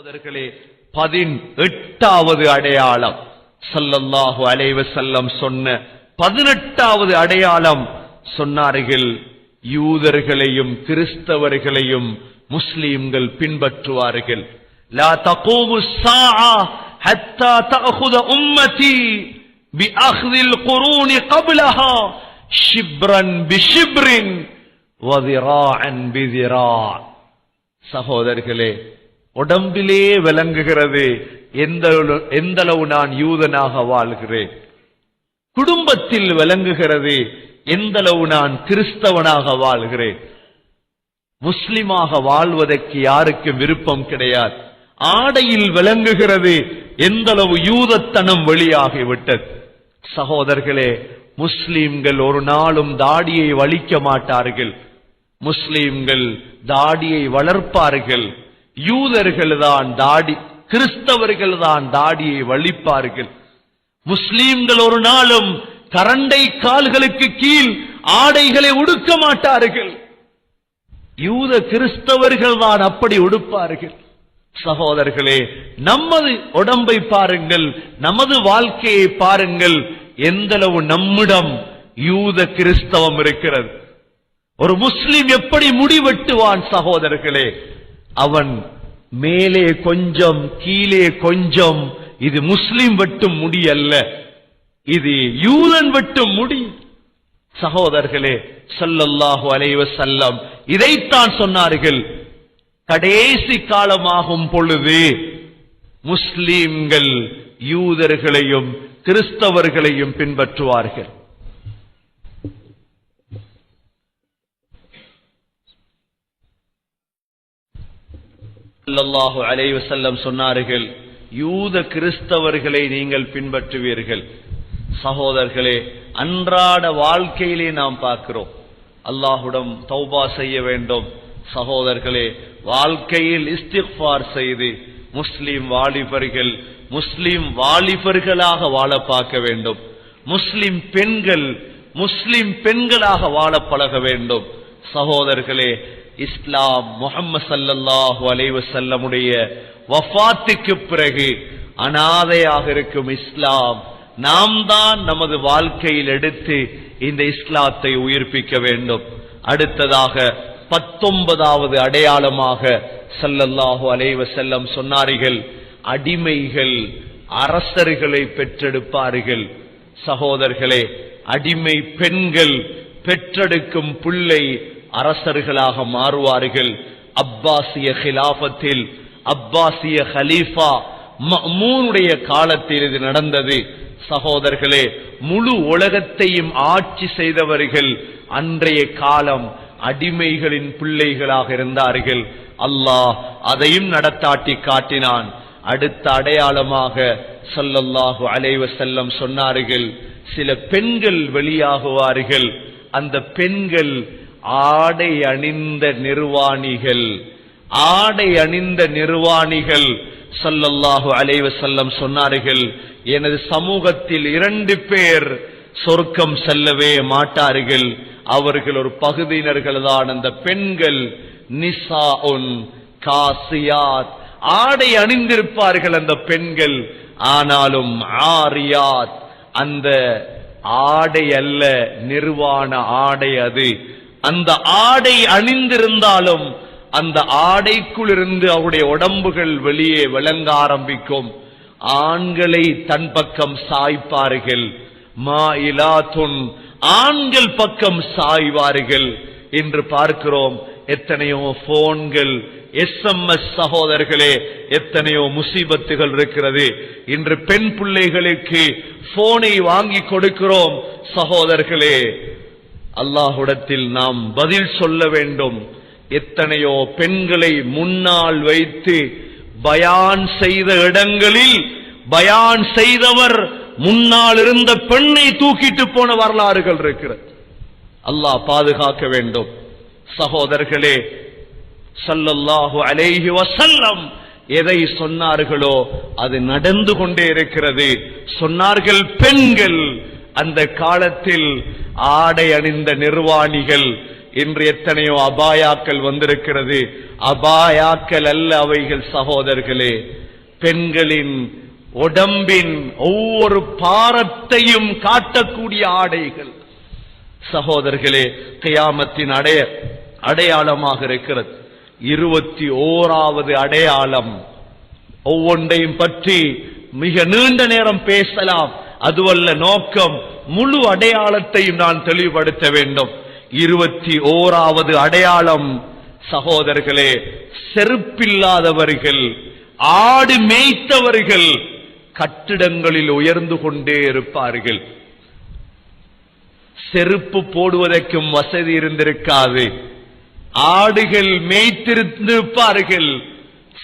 சகோதரர்களே பதினெட்டாவது அடையாளம். சல்லல்லாஹு அலைவ செல்லம் சொன்ன பதினெட்டாவது அடையாளம். சொன்னார்கள் யூதர்களையும் கிறிஸ்தவர்களையும் முஸ்லீம்கள் பின்பற்றுவார்கள். லா தகூமு சாஆ ஷிப்ரன் பிஷிப்ரின் வதிராஅன் உடம்பிலே விளங்குகிறது. எந்த எந்த அளவு நான் யூதனாக வாழ்கிறேன்? குடும்பத்தில் விளங்குகிறது. எந்த அளவு நான் கிறிஸ்தவனாக வாழ்கிறேன்? முஸ்லிமாக வாழ்வதற்கு யாருக்கும் விருப்பம் கிடையாது. ஆடையில் விளங்குகிறது. எந்த அளவு யூதத்தனம் வெளியாகிவிட்டது. சகோதரர்களே முஸ்லீம்கள் ஒரு நாளும் தாடியை வலிக்க மாட்டார்கள். முஸ்லீம்கள் தாடியை வளர்ப்பார்கள். யூதர்கள் தான் தாடி கிறிஸ்தவர்கள் தான் தாடியை வலிப்பார்கள். முஸ்லிம்கள் ஒரு நாளும் கரண்டை கால்களுக்கு கீழ் ஆடைகளை உடுக்க மாட்டார்கள். யூத கிறிஸ்தவர்கள் தான் அப்படி உடுப்பார்கள். சகோதரர்களே நமது உடம்பை பாருங்கள் நமது வாழ்க்கையை பாருங்கள். எந்தளவு நம்மிடம் யூத கிறிஸ்தவம் இருக்கிறது. ஒரு முஸ்லிம் எப்படி முடிவெட்டுவான் சகோதரர்களே? அவன் மேலே கொஞ்சம் கீழே கொஞ்சம் இது முஸ்லிம் வெட்டும் முடி அல்ல. இது யூதன் வெட்டும் முடி. சகோதரர்களே சொல்லல்லாஹு அலைவ செல்லம் இதைத்தான் சொன்னார்கள். கடைசி காலமாகும் பொழுது முஸ்லீம்கள் யூதர்களையும் கிறிஸ்தவர்களையும் பின்பற்றுவார்கள். ஸல்லல்லாஹு அலைஹி வஸல்லம் சொன்னார்கள் யூத கிறிஸ்தவர்களை நீங்கள் பின்பற்றுவீர்கள். சகோதரர்களே அன்றாட வாழ்க்கையிலே நாம் பார்க்கிறோம். அல்லாஹுடம் தௌபா செய்ய வேண்டும். சகோதரர்களே வாழ்க்கையில் இஸ்திஃபார் செய்து முஸ்லிம் வாலிபர்கள் முஸ்லிம் வாலிபர்களாக வாழ பார்க்க வேண்டும். முஸ்லிம் பெண்கள் முஸ்லிம் பெண்களாக வாழ பழக வேண்டும். சகோதரர்களே இஸ்லாம் முகம்மது சல்லாஹூ அலைவசல்லமுடைய வஃபாத்துக்கு பிறகு அனாதையாக இருக்கும் இஸ்லாம் நாம் தான் நமது வாழ்க்கையில் எடுத்து இந்த இஸ்லாத்தை உயிர்ப்பிக்க வேண்டும். அடுத்ததாக பத்தொன்பதாவது அடையாளமாக சல்லல்லாஹு அலைவ செல்லம் சொன்னார்கள் அடிமைகள் அரசர்களை பெற்றெடுப்பார்கள். சகோதரர்களே அடிமை பெண்கள் பெற்றெடுக்கும் பிள்ளை அரசர்களாக மாறுவார்கள். அப்பாசிய ஹிலாபத்தில் அப்பாசிய ஹலீஃபா மூனுடைய காலத்தில் இது நடந்தது. சகோதரர்களே முழு உலகத்தையும் ஆட்சி செய்தவர்கள் அன்றைய காலம் அடிமைகளின் பிள்ளைகளாக இருந்தார்கள். அல்லாஹ் அதையும் நடத்தாட்டி காட்டினான். அடுத்த அடையாளமாக சொல்லல்லாஹு அலைவ செல்லம் சொன்னார்கள் சில பெண்கள் வெளியாகுவார்கள். அந்த பெண்கள் ஆடை அணிந்த நிர்வாணிகள் ஆடை அணிந்த நிர்வாணிகள் சல்லல்லாஹு அலைவ செல்லம் சொன்னார்கள் எனது சமூகத்தில் இரண்டு பேர் சொர்க்கம் செல்லவே மாட்டார்கள். அவர்கள் ஒரு பகுதியினர்கள் தான் அந்த பெண்கள் நிசா உன் காசியாத். ஆடை அணிந்திருப்பார்கள் அந்த பெண்கள் ஆனாலும் ஆரியாத். அந்த ஆடை அல்ல நிர்வாண ஆடை அது. அந்த ஆடை அணிந்திருந்தாலும் அந்த ஆடைக்குள் இருந்து அவருடைய உடம்புகள் வெளியே விளங்க ஆரம்பிக்கும். ஆண்களை தன் பக்கம் சாய்ப்பார்கள். மா இலாத்துன் ஆண்கள் பக்கம் சாய்வார்கள் என்று பார்க்கிறோம். எத்தனையோ போன்கள் எஸ்எம்எஸ் சகோதரர்களே எத்தனையோ முசீபத்துகள் இருக்கிறது. இன்று பெண் பிள்ளைகளுக்கு போனை வாங்கி கொடுக்கிறோம் சகோதரர்களே. அல்லாஹுடத்தில் நாம் பதில் சொல்ல வேண்டும். எத்தனையோ பெண்களை முன்னால் வைத்து பயான் செய்த இடங்களில் பயான் செய்தவர் முன்னால் இருந்த பெண்ணை தூக்கிட்டு போன வரலாறுகள் இருக்கிறது. அல்லாஹ் பாதுகாக்க வேண்டும். சகோதரர்களே சல்லல்லாஹு அலேஹி வசல்லம் எதை சொன்னார்களோ அது நடந்து கொண்டே இருக்கிறது. சொன்னார்கள் பெண்கள் அந்த காலத்தில் ஆடை அணிந்த நிர்வாணிகள் இன்று எத்தனையோ அபாயாக்கள் வந்திருக்கிறது. அபாயாக்கள் அல்ல அவைகள் சகோதரர்களே. பெண்களின் உடம்பின் ஒவ்வொரு பாரத்தையும் காட்டக்கூடிய ஆடைகள். சகோதரர்களே கயாமத்தின் அடைய அடையாளமாக இருக்கிறது. இருபத்தி ஓராவது அடையாளம். ஒவ்வொன்றையும் பற்றி மிக நீண்ட நேரம் பேசலாம். அதுவல்ல நோக்கம் முழு அடையாளத்தையும் நான் தெளிவுபடுத்த வேண்டும். இருபத்தி ஓராவது அடையாளம் சகோதரர்களே செருப்பில்லாதவர்கள் ஆடு மேய்த்தவர்கள் கட்டிடங்களில் உயர்ந்து கொண்டே இருப்பார்கள். செருப்பு போடுவதற்கும் வசதி இருந்திருக்காது. ஆடுகள் மேய்த்திருந்திருப்பார்கள்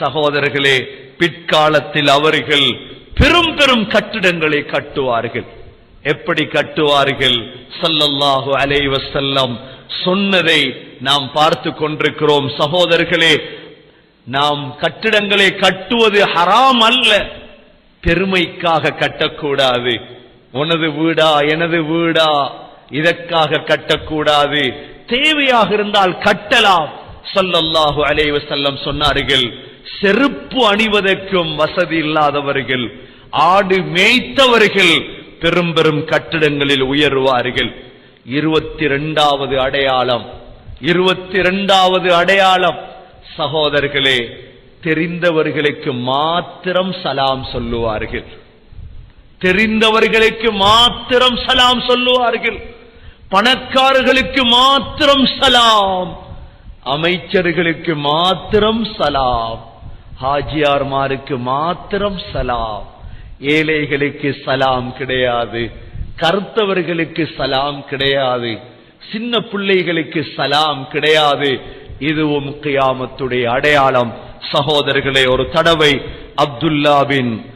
சகோதரர்களே பிற்காலத்தில் அவர்கள் பெரும் பெரும் கட்டிடங்களை கட்டுவார்கள். எப்படி கட்டுவார்கள்? சல்லல்லாஹு அலைவ செல்லம் சொன்னதை நாம் பார்த்து கொண்டிருக்கிறோம். சகோதரர்களே நாம் கட்டிடங்களை கட்டுவது ஹராம் அல்ல. பெருமைக்காக கட்டக்கூடாது. உனது வீடா எனது வீடா இதற்காக கட்டக்கூடாது. தேவையாக இருந்தால் கட்டலாம். சொல்லல்லாஹு அலைவ செல்லம் சொன்னார்கள் செருப்பு அணிவதற்கும் வசதி இல்லாதவர்கள் ஆடு மேய்த்தவர்கள் பெரும் பெரும் கட்டிடங்களில் உயருவார்கள். இருபத்தி இரண்டாவது அடையாளம் இருபத்தி இரண்டாவது அடையாளம். சகோதரர்களே தெரிந்தவர்களுக்கு மாத்திரம் சலாம் சொல்லுவார்கள். தெரிந்தவர்களுக்கு மாத்திரம் சலாம் சொல்லுவார்கள். பணக்காரர்களுக்கு மாத்திரம் சலாம். அமைச்சர்களுக்கு மாத்திரம் சலாம். ஹாஜியார்மாருக்கு மாத்திரம் சலாம். ஏழைகளுக்கு சலாம் கிடையாது. கருத்தவர்களுக்கு சலாம் கிடையாது. சின்ன பிள்ளைகளுக்கு சலாம் கிடையாது. இதுவும் கியாமத்துடைய அடையாளம். சகோதரர்களே ஒரு தடவை அப்துல்லாவின்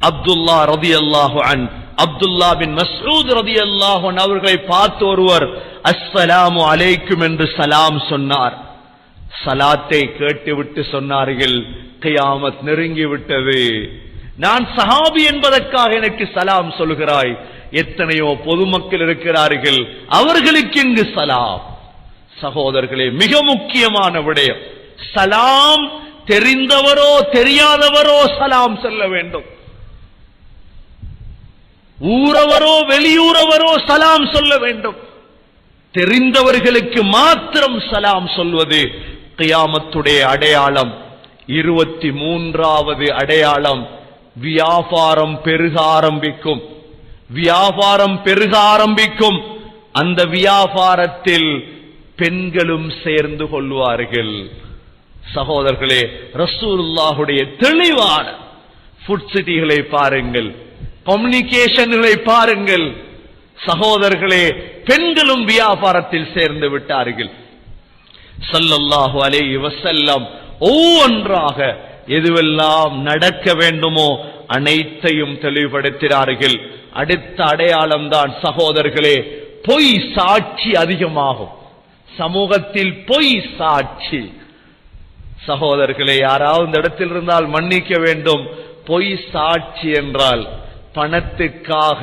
அப்துல்லா ரதி அல்லாஹு அன் அப்துல்லா பின் மசூத் ரதி அல்லாஹன் அவர்களை பார்த்து ஒருவர் அஸ்ஸலாமு அலைக்கும் என்று சலாம் சொன்னார். சலாத்தை கேட்டுவிட்டு சொன்னார்கள் கியாமத் நெருங்கிவிட்டது. நான் சஹாபி என்பதற்காக எனக்கு சலாம் சொல்கிறாய். எத்தனையோ பொதுமக்கள் இருக்கிறார்கள் அவர்களுக்கு இங்கு சலாம். சகோதரர்களே மிக முக்கியமான விடயம். சலாம் தெரிந்தவரோ தெரியாதவரோ சலாம் சொல்ல வேண்டும். ஊரவரோ வெளியூரவரோ சலாம் சொல்ல வேண்டும். தெரிந்தவர்களுக்கு மாத்திரம் சலாம் சொல்வது கியாமத்துடைய அடையாளம் இருபத்தி மூன்றாவது அடையாளம் வியாபாரம் பெருக ஆரம்பிக்கும். வியாபாரம் பெருக ஆரம்பிக்கும். அந்த வியாபாரத்தில் பெண்களும் சேர்ந்து கொள்வார்கள். சகோதரர்களே ரசூல்லாஹுடைய தெளிவான ஃபுட் சிட்டிகளை பாருங்கள். கம்யூனிகேஷன்களை பாருங்கள். சகோதரர்களே பெண்களும் வியாபாரத்தில் சேர்ந்து விட்டார்கள். சல்லல்லாஹு அலே வஸல்லம் ஒவ்வொன்றாக எதுவெல்லாம் நடக்க வேண்டுமோ அனைத்தையும் தெளிவுபடுத்தினார்கள். அடுத்த அடையாளம் தான் சகோதரர்களே பொய் சாட்சி அதிகமாகும். சமூகத்தில் பொய் சாட்சி. சகோதரர்களே யாராவது இந்த இடத்தில் இருந்தால் மன்னிக்க வேண்டும். பொய் சாட்சி என்றால் பணத்துக்காக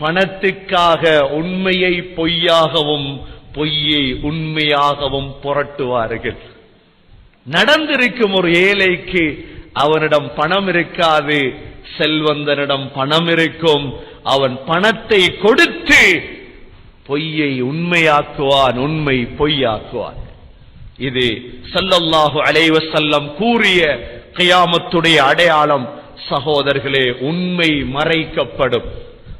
பணத்துக்காக உண்மையை பொய்யாகவும் பொய்யை உண்மையாகவும் புரட்டுவார்கள். நடந்திருக்கும் ஒரு ஏழைக்கு அவனிடம் பணம் இருக்காது செல்வந்தனிடம் பணம் இருக்கும் அவன் பணத்தை கொடுத்து பொய்யை உண்மையாக்குவான் உண்மை பொய்யாக்குவான். இது சல்லல்லாஹு அலைவ செல்லம் கூறிய கியாமத்துடைய அடையாளம் சகோதரர்களே உண்மை மறைக்கப்படும்.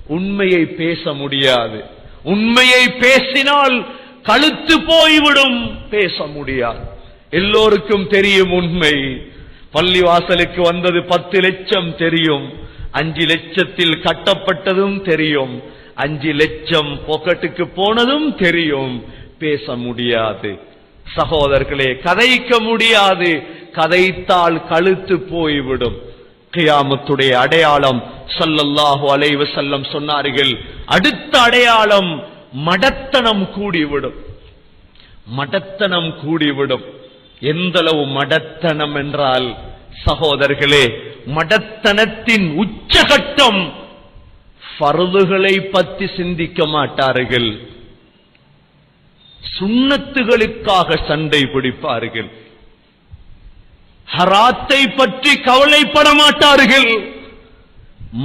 உண்மையை பேச முடியாது. உண்மையை பேசினால் கழுத்து போய்விடும். பேச முடியாது. எல்லோருக்கும் தெரியும் உண்மை. பள்ளிவாசலுக்கு வந்தது பத்து லட்சம் தெரியும். அஞ்சு லட்சத்தில் கட்டப்பட்டதும் தெரியும். அஞ்சு லட்சம் பொக்கெட்டுக்கு போனதும் தெரியும். பேச முடியாது. சகோதரர்களே கதைக்க முடியாது. கதைத்தால் கழுத்து போய்விடும். கியாமத்துடைய அடையாளம் சல்லல்லாஹு அலைஹி செல்லம் சொன்னார்கள். அடுத்த அடையாளம் மடத்தனம் கூடிவிடும். மடத்தனம் கூடிவிடும். எந்தளவு மடத்தனம் என்றால் சகோதரர்களே மடத்தனத்தின் உச்சகட்டம் பருதுகளை பற்றி சிந்திக்க மாட்டார்கள். சுண்ணத்துகளுக்காக சண்டை பிடிப்பார்கள். ஹராத்தை பற்றி கவலைப்பட மாட்டார்கள்.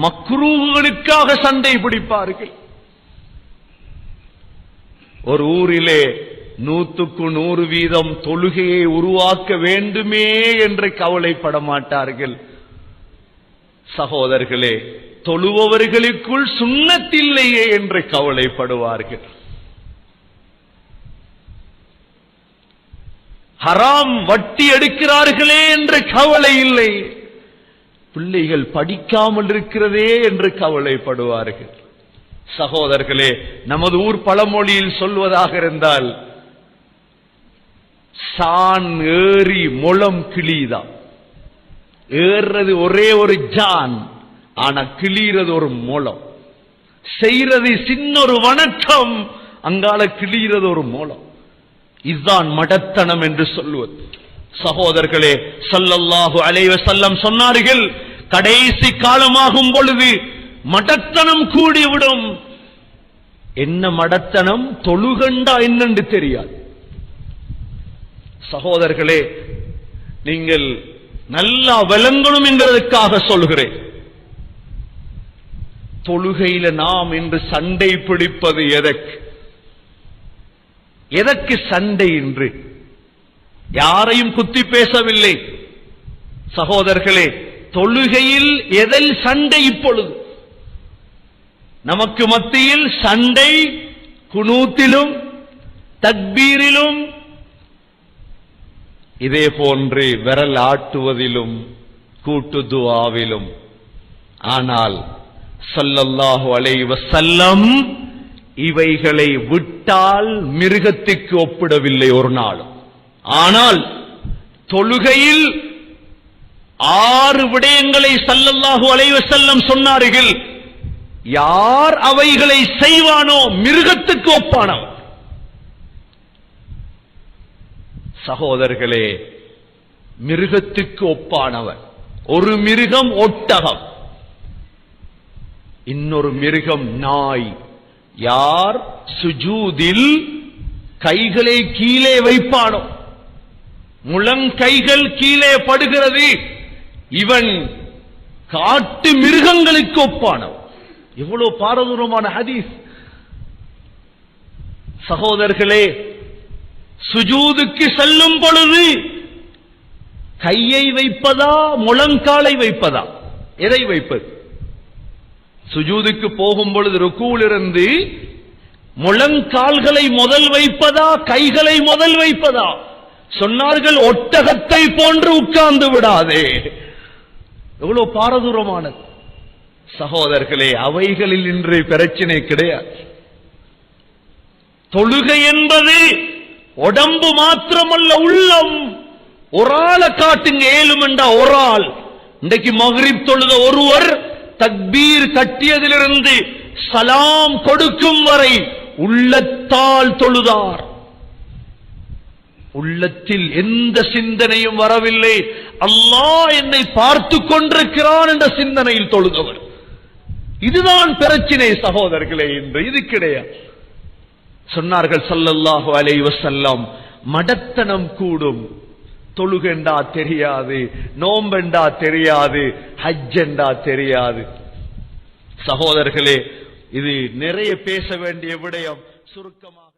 மக்ரூகளுக்காக சண்டை பிடிப்பார்கள். ஒரு ஊரிலே நூத்துக்கு நூறு வீதம் தொழுகையை உருவாக்க வேண்டுமே என்று கவலைப்பட மாட்டார்கள் சகோதரர்களே தொழுபவர்களுக்குள் சுண்ணத்தில்லையே என்று கவலைப்படுவார்கள். ஹராம் வட்டி எடுக்கிறார்களே என்று கவலை இல்லை. பிள்ளைகள் படிக்காமல் இருக்கிறதே என்று கவலைப்படுவார்கள். சகோதரர்களே நமது ஊர் பழமொழியில் சொல்வதாக இருந்தால் சான் ஏறி முளம் கிளிதான். ஏறுறது ஒரே ஒரு ஜான் ஆனா கிளியறது ஒரு மூலம் செய்யறது சின்ன ஒரு வணக்கம் அங்கால கிளியறது ஒரு மூலம் இதுதான் மடத்தனம் என்று சொல்லுவது. சகோதரர்களே சல்லல்லாஹு அலைவ செல்லம் சொன்னார்கள் கடைசி காலமாகும் பொழுது மடத்தனம் கூடிவிடும். என்ன மடத்தனம்? தொழுகண்டா என்னென்று தெரியாது. சகோதரர்களே நீங்கள் நல்லா விளங்கணும் என்கிறதுக்காக சொல்கிறேன். தொழுகையில நாம் இன்று சண்டை பிடிப்பது எதற்கு? எதற்கு சண்டை என்று யாரையும் குத்தி பேசவில்லை. சகோதரர்களே தொழுகையில் எதில் சண்டை இப்பொழுது? நமக்கு மத்தியில் சண்டை குனூத்திலும் தக்பீரிலும் இதே போன்று விரல் ஆட்டுவதிலும் கூட்டு துவாவிலும். ஆனால் சல்லல்லாஹு அலைவ செல்லம் இவைகளை விட்டால் மிருகத்துக்கு ஒப்பிடவில்லை ஒரு நாளும் ஆனால் தொழுகையில் ஆறு விடயங்களை சல்லல்லாஹு அலைவ செல்லம் சொன்னார்கள். யார் அவைகளை செய்வானோ மிருகத்துக்கு ஒப்பானவன். சகோதரர்களே மிருகத்துக்கு ஒப்பானவன். ஒரு மிருகம் ஒட்டகம். இன்னொரு மிருகம் நாய். யார் சுஜூதில் கைகளை கீழே வைப்பானோ. முழங்கைகள் கீழே படுகிறது. இவன் காட்டு மிருகங்களுக்கு ஒப்பானவன். எவ்வளவு பாரதூரமான ஹதீஸ். சகோதரர்களே சுஜூதுக்கு செல்லும் பொழுது கையை வைப்பதா முழங்காலை வைப்பதா? எதை வைப்பது? சுஜூதுக்கு போகும் பொழுது ருக்கூலிருந்து முழங்கால்களை முதல் வைப்பதா கைகளை முதல் வைப்பதா? சொன்னார்கள் ஒட்டகத்தை போன்று உட்கார்ந்து விடாதே. எவ்வளவு பாரதூரமானது. சகோதரர்களே அவைகளில் இன்று பிரச்சனை கிடையாது. தொழுகை என்பது உடம்பு மாத்திரமல்ல உள்ளம். ஒரு ஆளை காட்டுங்க ஏழுமெண்டா ஒரு ஆள். இன்றைக்கு மகரிப் தொழுத ஒருவர் தக்பீர் கட்டியதிலிருந்து சலாம் கொடுக்கும் வரை உள்ளத்தால் தொழுதார். உள்ளத்தில் எந்த சிந்தனையும் வரவில்லை. அல்லாஹ் என்னை பார்த்து கொண்டிருக்கிறான் என்ற சிந்தனையில் தொழுதவர். இதுதான் பிரச்சினை சகோதரர்களே என்று இது கிடையாது சொன்னார்கள் சல்லல்லாஹு அலைஹி மடத்தனம் கூடும். தொழுகண்டா தெரியாது நோம்பெண்டா தெரியாது ஹஜ்ஜெண்டா தெரியாது. சகோதரர்களே இது நிறைய பேச வேண்டிய விடயம் சுருக்கமாக